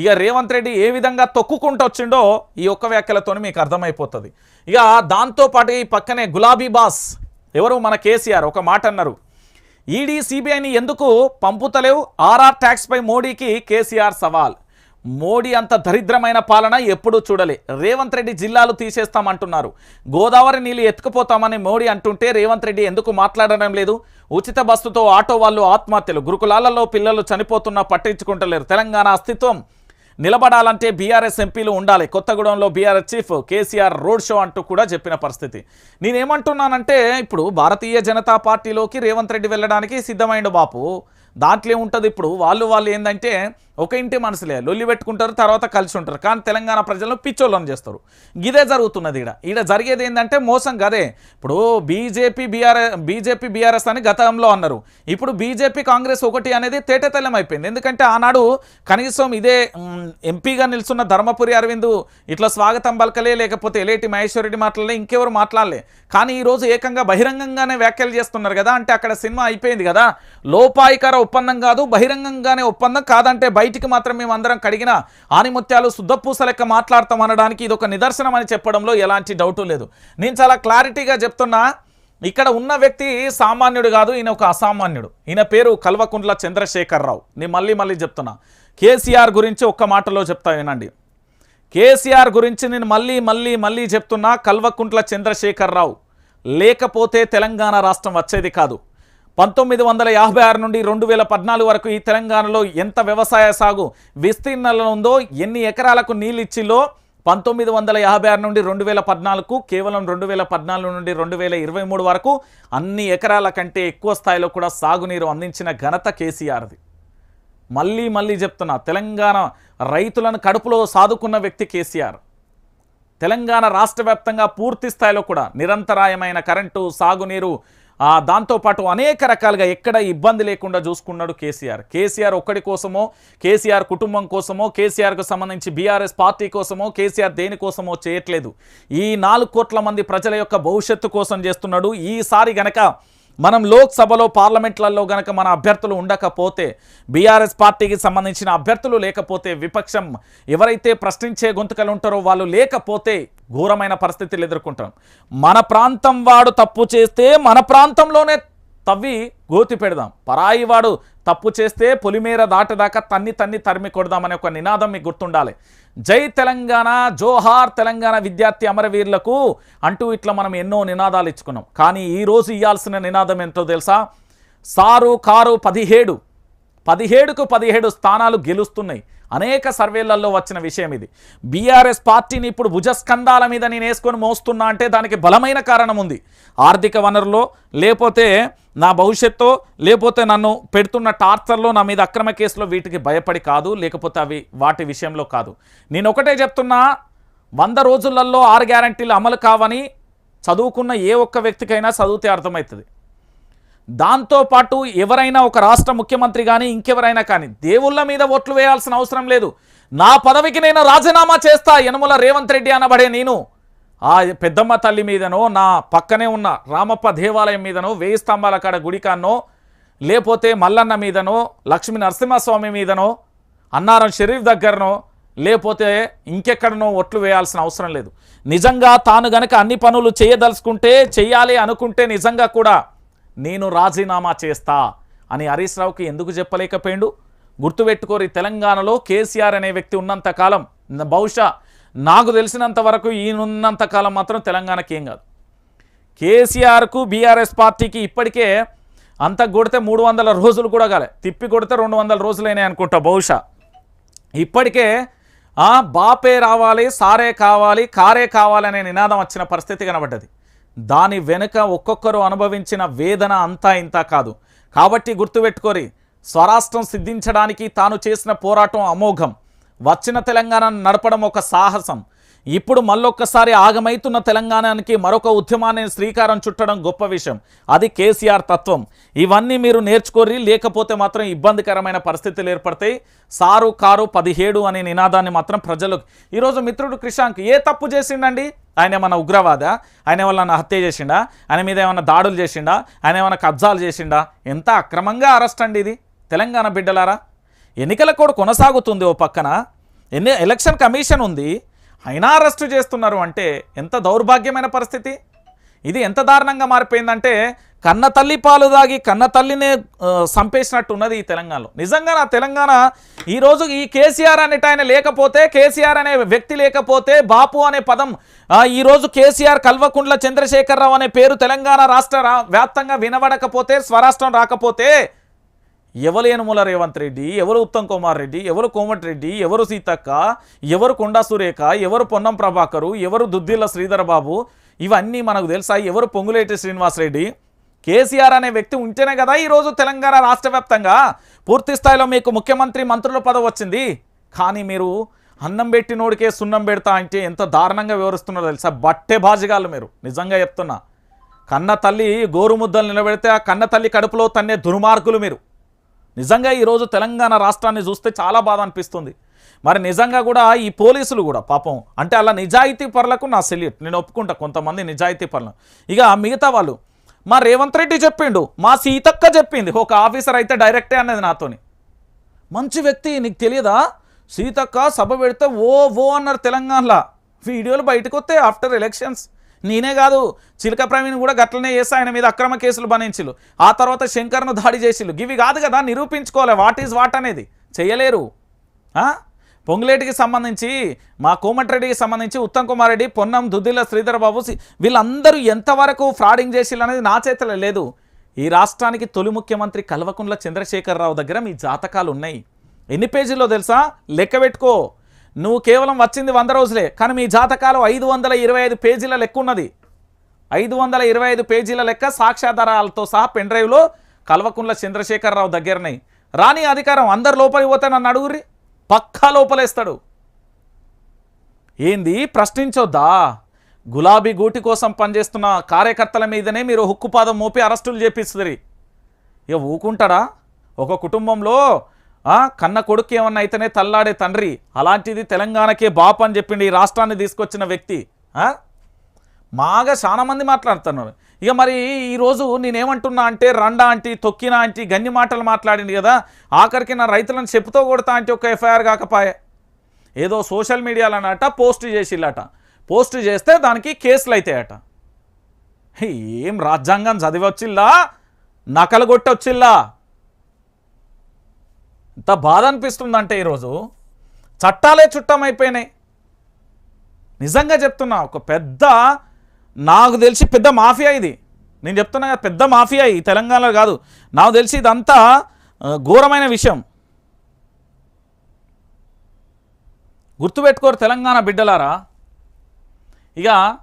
ఇక రేవంత్ రెడ్డి ఏ విధంగా తొక్కుకుంటూ వచ్చిండో ఈ ఒక్క వ్యాఖ్యలతో మీకు అర్థమైపోతుంది. ఇక దాంతోపాటు ఈ పక్కనే గులాబీ బాస్ ఎవరు మన కేసీఆర్ ఒక మాట అన్నారు. ఈడీ సిబిఐని ఎందుకు పంపుతలేవు? ఆర్ఆర్ ట్యాక్స్పై మోడీకి కేసీఆర్ సవాల్. మోడీ అంత దరిద్రమైన పాలన ఎప్పుడూ చూడలే. రేవంత్ రెడ్డి జిల్లాలు తీసేస్తామంటున్నారు. గోదావరి నీళ్ళు ఎత్తుకుపోతామని మోడీ అంటుంటే రేవంత్ రెడ్డి ఎందుకు మాట్లాడడం లేదు? ఉచిత బస్సుతో ఆటో వాళ్ళు ఆత్మహత్యలు. గురుకులాలలో పిల్లలు చనిపోతున్నా పట్టించుకుంటలేరు. తెలంగాణ అస్తిత్వం నిలబడాలంటే బీఆర్ఎస్ ఎంపీలు ఉండాలి. కొత్తగూడెంలో BRS chief KCR road show అంటూ కూడా చెప్పిన పరిస్థితి. నేనేమంటున్నానంటే ఇప్పుడు భారతీయ జనతా పార్టీలోకి రేవంత్ రెడ్డి వెళ్ళడానికి సిద్ధమైండు బాపు. దాంట్లో ఉంటుంది ఇప్పుడు? వాళ్ళు వాళ్ళు ఏంటంటే ఒక ఇంటి మనసులే. లొల్లి పెట్టుకుంటారు తర్వాత కలిసి ఉంటారు. కానీ తెలంగాణ ప్రజలను పిచ్చోళ్ళని చేస్తారు. ఇదే జరుగుతున్నది ఈడ. ఈడ జరిగేది ఏంటంటే మోసం కదే ఇప్పుడు బీజేపీ బీఆర్ఎస్ బీజేపీ బీఆర్ఎస్ అని గతంలో అన్నారు. ఇప్పుడు బీజేపీ కాంగ్రెస్ ఒకటి అనేది తేటతెల్లం అయిపోయింది ఎందుకంటే ఆనాడు కనీసం ఇదే ఎంపీగా నిల్చున్న ధర్మపురి అరవింద్ ఇట్లా స్వాగతం పలకలే లేకపోతే ఎలేటి మహేశ్వరరెడ్డి మాట్లాడలే ఇంకెవరు మాట్లాడలే. కానీ ఈరోజు ఏకంగా బహిరంగంగానే వ్యాఖ్యలు చేస్తున్నారు కదా. అంటే అక్కడ సినిమా అయిపోయింది కదా. లోపాయికర ఒప్పందం కాదు బహిరంగంగానే ఒప్పందం కాదంటే బయటికి మాత్రం మేము అందరం కడిగిన ఆనిముత్యాలు శుద్ధపూస లెక్క మాట్లాడతాం అనడానికి ఇది ఒక నిదర్శనం అని చెప్పడంలో ఎలాంటి డౌటు లేదు. నేను చాలా క్లారిటీగా చెప్తున్నా ఇక్కడ ఉన్న వ్యక్తి సామాన్యుడు కాదు ఈయన ఒక అసామాన్యుడు. ఈయన పేరు కల్వకుంట్ల చంద్రశేఖరరావు. నేను మళ్ళీ మళ్ళీ చెప్తున్నా. కేసీఆర్ గురించి ఒక్క మాటలో చెప్తా వినండి. కేసీఆర్ గురించి నేను మళ్ళీ మళ్ళీ మళ్ళీ చెప్తున్నా కల్వకుంట్ల చంద్రశేఖరరావు. లేకపోతే తెలంగాణ రాష్ట్రం వచ్చేది కాదు. పంతొమ్మిది వందల యాభై ఆరు నుండి రెండు వేల పద్నాలుగు వరకు ఈ తెలంగాణలో ఎంత వ్యవసాయ సాగు విస్తీర్ణంలో ఉందో ఎన్ని ఎకరాలకు నీళ్ళిచ్చిలో పంతొమ్మిది వందల యాభై ఆరు నుండి రెండు వేల పద్నాలుగు కేవలం రెండు వేల పద్నాలుగు నుండి రెండు వేల ఇరవై మూడు వరకు అన్ని ఎకరాల కంటే ఎక్కువ స్థాయిలో కూడా సాగునీరు అందించిన ఘనత కేసీఆర్ది. మళ్ళీ మళ్ళీ చెప్తున్నా తెలంగాణ రైతులను కడుపులో సాదుకున్న వ్యక్తి కేసీఆర్. తెలంగాణ రాష్ట్ర పూర్తి స్థాయిలో కూడా నిరంతరాయమైన కరెంటు సాగునీరు దాంతోపాటు అనేక రకాలుగా ఎక్కడ ఇబ్బంది లేకుండా చూసుకున్నాడు కేసీఆర్. కేసీఆర్ ఒక్కడి కోసమో కేసీఆర్ కుటుంబం కోసమో కేసీఆర్కు సంబంధించి బీఆర్ఎస్ పార్టీ కోసమో కేసీఆర్ దేనికోసమో చేయట్లేదు. ఈ నాలుగు కోట్ల మంది ప్రజల యొక్క భవిష్యత్తు కోసం చేస్తున్నాడు. ఈసారి గనక మనం లోక్సభలో పార్లమెంట్లలో గనక మన అభ్యర్థులు ఉండకపోతే బీఆర్ఎస్ పార్టీకి సంబంధించిన అభ్యర్థులు లేకపోతే విపక్షం ఎవరైతే ప్రశ్నించే గొంతుకలు ఉంటారో వాళ్ళు లేకపోతే ఘోరమైన పరిస్థితులు ఎదుర్కొంటాం. మన ప్రాంతం వాడు తప్పు చేస్తే మన ప్రాంతంలోనే తవ్వి గోతి పెడదాం. పరాయి వాడు తప్పు చేస్తే పొలిమేర దాటదాకా తన్ని తన్ని తరిమి కొడదామనే ఒక నినాదం మీకు గుర్తుండాలి. జై తెలంగాణ జోహార్ తెలంగాణ విద్యార్థి అమరవీరులకు అంటూ ఇట్లా మనం ఎన్నో నినాదాలు ఇచ్చుకున్నాం. కానీ ఈరోజు ఇవ్వాల్సిన నినాదం ఏంటో తెలుసా? సారు కారు పదిహేడు పదిహేడుకు పదిహేడు స్థానాలు గెలుస్తున్నాయి. అనేక సర్వేలలో వచ్చిన విషయం ఇది. బీఆర్ఎస్ పార్టీని ఇప్పుడు భుజస్కంధాల మీద నేను వేసుకొని మోస్తున్నా అంటే దానికి బలమైన కారణం ఉంది. ఆర్థిక వనరులో లేకపోతే నా భవిష్యత్తు లేకపోతే నన్ను పెడుతున్న టార్చర్లో నా మీద అక్రమ కేసులో వీటికి భయపడి కాదు లేకపోతే అవి వాటి విషయంలో కాదు. నేను ఒకటే చెప్తున్నా వంద రోజులలో ఆరు గ్యారంటీలు అమలు కావని చదువుకున్న ఏ ఒక్క వ్యక్తికైనా చదివితే అర్థమవుతుంది. దాంతోపాటు ఎవరైనా ఒక రాష్ట్ర ముఖ్యమంత్రి కానీ ఇంకెవరైనా కానీ దేవుళ్ళ మీద ఓట్లు వేయాల్సిన అవసరం లేదు. నా పదవికి నేను రాజీనామా చేస్తా యనమల రేవంత్ రెడ్డి అనబడే నేను. ఆ పెద్దమ్మ తల్లి మీదనో నా పక్కనే ఉన్న రామప్ప దేవాలయం మీదనో వేయి స్తంభాల కాడ గుడికాన్నో లేకపోతే మల్లన్న మీదనో లక్ష్మీ నరసింహస్వామి మీదనో అన్నారం షరీఫ్ దగ్గరనో లేకపోతే ఇంకెక్కడనో ఒట్లు వేయాల్సిన అవసరం లేదు. నిజంగా తాను గనక అన్ని పనులు చేయదలుచుకుంటే చేయాలి అనుకుంటే నిజంగా కూడా నేను రాజీనామా చేస్తా అని హరీష్ రావుకి ఎందుకు చెప్పలేకపోయిండు? గుర్తుపెట్టుకోరి తెలంగాణలో కేసీఆర్ అనే వ్యక్తి ఉన్నంత కాలం బహుశా నాకు తెలిసినంత వరకు ఈయనున్నంత కాలం మాత్రం తెలంగాణకి ఏం కాదు. కేసీఆర్కు బీఆర్ఎస్ పార్టీకి ఇప్పటికే అంత కొడితే మూడు వందల రోజులు కూడా కాలే. తిప్పి కొడితే రెండు వందల రోజులైనాయి అనుకుంటా బహుశా. ఇప్పటికే బాపే రావాలి సారే కావాలి కారే కావాలనే నినాదం వచ్చిన పరిస్థితి కనబడ్డది. దాని వెనుక ఒక్కొక్కరు అనుభవించిన వేదన అంతా ఇంత కాదు. కాబట్టి గుర్తుపెట్టుకోరి స్వరాష్ట్రం సిద్ధించడానికి తాను చేసిన పోరాటం అమోఘం. వచ్చిన తెలంగాణను నడపడం ఒక సాహసం. ఇప్పుడు మళ్ళొక్కసారి ఆగమైతున్న తెలంగాణకి మరొక ఉద్యమాన్ని శ్రీకారం చుట్టడం గొప్ప విషయం. అది కేసీఆర్ తత్వం. ఇవన్నీ మీరు నేర్చుకోరి లేకపోతే మాత్రం ఇబ్బందికరమైన పరిస్థితులు ఏర్పడతాయి. సారు కారు పదిహేడు అనే నినాదాన్ని మాత్రం ప్రజలు ఈరోజు మిత్రుడు క్రిషాంక్ ఏ తప్పు చేసిండండి? ఆయన ఏమన్నా ఉగ్రవాద? ఆయన ఏమన్నా హత్య చేసిండా? ఆయన మీద ఏమన్నా దాడులు చేసిండా? ఆయన ఏమన్నా కబ్జాలు చేసిండా? ఎంత అక్రమంగా అరెస్ట్ అండి ఇది? తెలంగాణ బిడ్డలారా? ఎన్నికల కూడా కొనసాగుతుంది ఓ పక్కన. ఎన్ని ఎలక్షన్ కమిషన్ ఉంది. అయినా అరెస్టు చేస్తున్నారు అంటే ఎంత దౌర్భాగ్యమైన పరిస్థితి? ఇది ఎంత దారుణంగా మారిపోయిందంటే కన్న తల్లి పాలు దాగి కన్న తల్లినే సంపేసినట్టు ఉన్నది ఈ తెలంగాణలో. నిజంగా నా తెలంగాణ ఈరోజు ఈ కేసీఆర్ అనేట ఆయన లేకపోతే కేసీఆర్ అనే వ్యక్తి లేకపోతే బాపు అనే పదం ఈరోజు కేసీఆర్ కల్వకుండ్ల చంద్రశేఖరరావు అనే పేరు తెలంగాణ రాష్ట్ర వ్యాప్తంగా వినబడకపోతే స్వరాష్ట్రం రాకపోతే ఎవరు యనుమల రేవంత్ రెడ్డి ఎవరు ఉత్తమ్ కుమార్ రెడ్డి ఎవరు కోమటిరెడ్డి ఎవరు సీతక్క ఎవరు కొండా సురేఖ ఎవరు పొన్నం ప్రభాకరు ఎవరు దుద్దిల్ల శ్రీధర్ బాబు ఇవన్నీ మనకు తెలుసా? ఎవరు పొంగులేటి శ్రీనివాసరెడ్డి కేసీఆర్ అనే వ్యక్తి ఉంటేనే కదా ఈరోజు తెలంగాణ రాష్ట్ర వ్యాప్తంగా పూర్తి స్థాయిలో మీకు ముఖ్యమంత్రి మంత్రుల పదవి వచ్చింది. కానీ మీరు అన్నం పెట్టినోడికే సున్నం పెడతా అంటే ఎంత దారుణంగా వివరిస్తున్నారో తెలుసా? బట్టే బాజిగాళ్ళు మీరు. నిజంగా చెప్తున్నా. కన్న తల్లి గోరుముద్దలు నిలబెడితే ఆ కన్న తల్లి కడుపులో తన్నే దుర్మార్గులు మీరు. నిజంగా ఈరోజు తెలంగాణ రాష్ట్రాన్ని చూస్తే చాలా బాధ అనిపిస్తుంది. మరి నిజంగా కూడా ఈ పోలీసులు కూడా పాపం. అంటే అలా నిజాయితీ పరులకు నా సెల్యూట్. నేను ఒప్పుకుంటా కొంతమంది నిజాయితీ పరులు ఇక మిగతా వాళ్ళు మా రేవంత్ రెడ్డి చెప్పిండు మా సీతక్క చెప్పింది ఒక ఆఫీసర్ అయితే డైరెక్టే అన్నది నాతోని. మంచి వ్యక్తి నీకు తెలియదా? సీతక్క సభ పెడితే ఓ ఓ అన్నారు తెలంగాణలో. వీడియోలు బయటకు వస్తే ఆఫ్టర్ ఎలక్షన్స్. నేనే కాదు చిలక ప్రవీణ్ కూడా గట్లనే చేసి ఆయన మీద అక్రమ కేసులు బనించిలు. ఆ తర్వాత శంకర్ను దాడి చేసిలు ఇవి కాదు కదా నిరూపించుకోవాలి వాట్ ఈజ్ వాట్ అనేది. చేయలేరు. ఆ? పొంగులేటికి సంబంధించి మా కోమటిరెడ్డికి సంబంధించి ఉత్తమ్ కుమార్ రెడ్డి పొన్నం దుద్దిల శ్రీధర్ బాబు వీళ్ళందరూ ఎంతవరకు ఫ్రాడింగ్ చేసిల్లు అనేది నా చేతిలో లేదు. ఈ రాష్ట్రానికి తొలి ముఖ్యమంత్రి కల్వకుంట్ల చంద్రశేఖరరావు దగ్గర మీ జాతకాలు ఉన్నాయి. ఎన్ని పేజీల్లో తెలుసా? లెక్క పెట్టుకో. నువ్వు కేవలం వచ్చింది వంద రోజులే కానీ మీ జాతకాలు ఐదు వందల ఇరవై ఐదు పేజీల లెక్క ఉన్నది. ఐదు వందల ఇరవై ఐదు పేజీల లెక్క సాక్ష్యాధారాలతో సహా పెన్ డ్రైవ్లో కల్వకుంట్ల చంద్రశేఖరరావు దగ్గరనే. రాని అధికారం అందరు లోపలికి పోతే నన్ను అడుగురి పక్కా లోపలేస్తాడు. ఏంది? ప్రశ్నించొద్దా? గులాబీ గూటి కోసం పనిచేస్తున్న కార్యకర్తల మీదనే మీరు హుక్కుపాదం మోపి అరెస్టులు చేపిస్తుంది ఇక ఊకుంటాడా? ఒక కుటుంబంలో కన్న కొడుకు ఏమన్నా అయితేనే తల్లాడే తండ్రి. అలాంటిది తెలంగాణకే బాపు అని చెప్పిండి ఈ రాష్ట్రాన్ని తీసుకొచ్చిన వ్యక్తి. మాగా చాలామంది మాట్లాడుతున్నారు. ఇక మరి ఈరోజు నేనేమంటున్నా అంటే రండా అంటే తొక్కినా అంటే గన్ని మాటలు మాట్లాడింది కదా. ఆఖరికి నా రైతులను చెప్పుతో కొడతా అంటే ఒక ఎఫ్ఐఆర్ కాకపాయే. ఏదో సోషల్ మీడియాలోనట పోస్ట్ చేసిల్లట. పోస్ట్ చేస్తే దానికి కేసులు అవుతాయట ఏం రాజ్యాంగం చదివచ్చిల్లా? నకలు కొట్టొచ్చిల్లా ఇంత బాధ అనిపిస్తుందంటే ఈరోజు. చట్టాలే చుట్టమైపోయినాయి. నిజంగా చెప్తున్నా ఒక పెద్ద నాకు తెలిసి పెద్ద మాఫియా ఇది. నేను చెప్తున్నా కదా పెద్ద మాఫియా ఈ తెలంగాణలో కాదు. నాకు తెలిసి ఇదంతా ఘోరమైన విషయం. గుర్తుపెట్టుకోరు తెలంగాణ బిడ్డలారా? ఇక